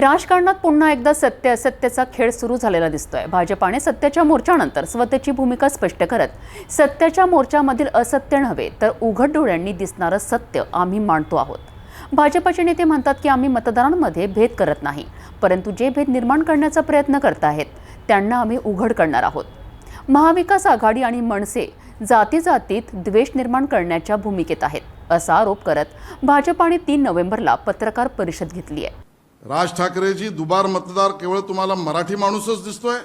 राजकारणात पुन्हा एकदा सत्य असत्याचा खेळ सुरू झालेला दिसतोय. भाजपाने सत्याच्या मोर्चानंतर स्वतःची भूमिका स्पष्ट करत सत्याच्या मोर्चामधील असत्य नव्हे तर उघड डोळ्यांनी दिसणारं सत्य आम्ही मांडतो आहोत. भाजपाचे नेते म्हणतात की आम्ही मतदारांमध्ये भेद करत नाही परंतु जे भेद निर्माण करण्याचा प्रयत्न करत आहेत त्यांना आम्ही उघड करणार आहोत. महाविकास आघाडी आणि मनसे जाती जातीत द्वेष निर्माण करण्याच्या भूमिकेत आहेत असा आरोप करत भाजपाने तीन नोव्हेंबरला पत्रकार परिषद घेतली आहे राज ठाकरेजी दुबार मतदार केवळ तुम्हाला मराठी माणूसच दिसतोय.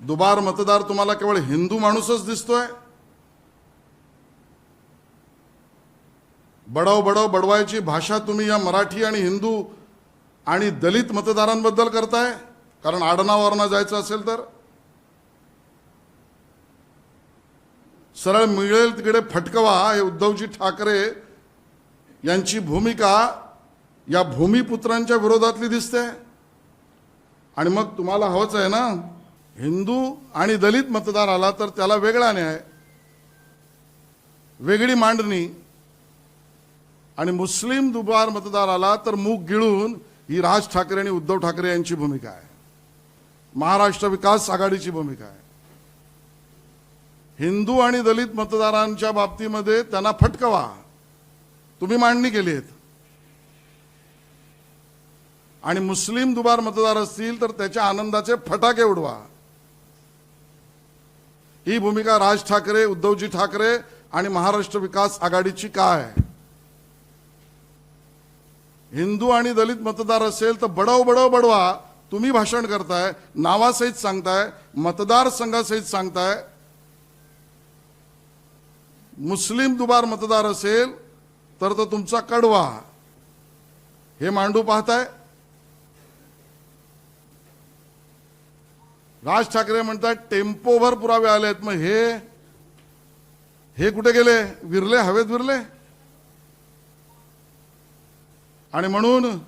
दुबार मतदार तुम्हाला केवळ हिंदू माणूसच दिसतोय. बडव बडव बडवायची भाषा तुम्ही या मराठी आणि हिंदू आणि दलित मतदारांबद्दल करताय कारण आडनावरनं जायचं असेल तर. सरळ मिळेल तिकडे फटकवा हे उद्धवजी ठाकरे यांची भूमिका या भूमिपुत्रांच्या विरोधातली दिसते. आणि मग तुम्हाला हवंच आहे ना हिंदू आणि दलित मतदार आला तर त्याला वेगळा न्याय वेगळी मांडणी. आणि मुस्लिम दुबार मतदार आला तर मूग गिळून ही राज ठाकरे आणि उद्धव ठाकरे यांची भूमिका आहे. महाराष्ट्र विकास आघाडीची भूमिका आहे. हिंदू आणि दलित मतदारांच्या बाबतीमध्ये त्यांना फटकवा. तुम्ही मांडणी केली आहेत. आणि मुस्लिम दुबार मतदार असतील तर त्याच्या आनंदाचे फटाके उडवा. ही भूमिका राज ठाकरे उद्धवजी ठाकरे आणि महाराष्ट्र विकास आघाडीची काय? आहे हिंदू आणि दलित मतदार असेल तर बडव बडव बडवा. तुम्ही भाषण करताय नावासहित सांगताय मतदारसंघासहित सांगताय. मुस्लिम दुबार मतदार असेल तर तो तुमचा कडवा. हे मांडू पाहताय? राज ठाकरे म्हणतात टेम्पोभर पुरावे आलेत मग हे हे कुठे गेले? विरले हवेत विरले? आणि म्हणून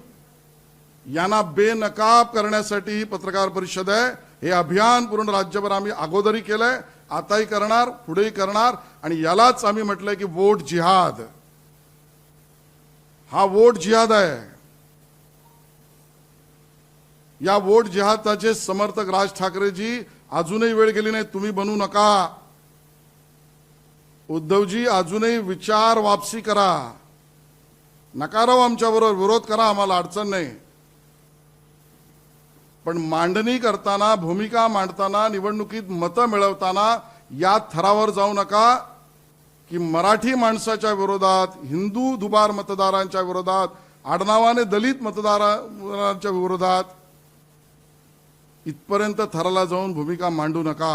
यांना बेनकाब करण्यासाठी ही पत्रकार परिषद आहे. हे अभियान पूर्ण राज्यभर आम्ही अगोदरही केलंय. आताही करणार पुढेही करणार. आणि यालाच आम्ही म्हटलंय की वोट जिहाद. हा वोट जिहाद आहे. या वोट जिहादाचे समर्थक राज ठाकरेजी अजूनही वेळ गेली नाही तुम्ही बनू नका. उद्धवजी अजूनही विचार वापसी करा. नका आमच्याबरोबर विरोध करा आम्हाला अडचण नाही. पण मांडणी करताना भूमिका मांडताना निवडणुकीत मतं मिळवताना या थरावर जाऊ नका. की मराठी माणसाच्या विरोधात हिंदू दुबार मतदारांच्या विरोधात आडनावाने दलित मतदारांच्या विरोधात इथपर्यंत थराला जाऊन भूमिका मांडू नका.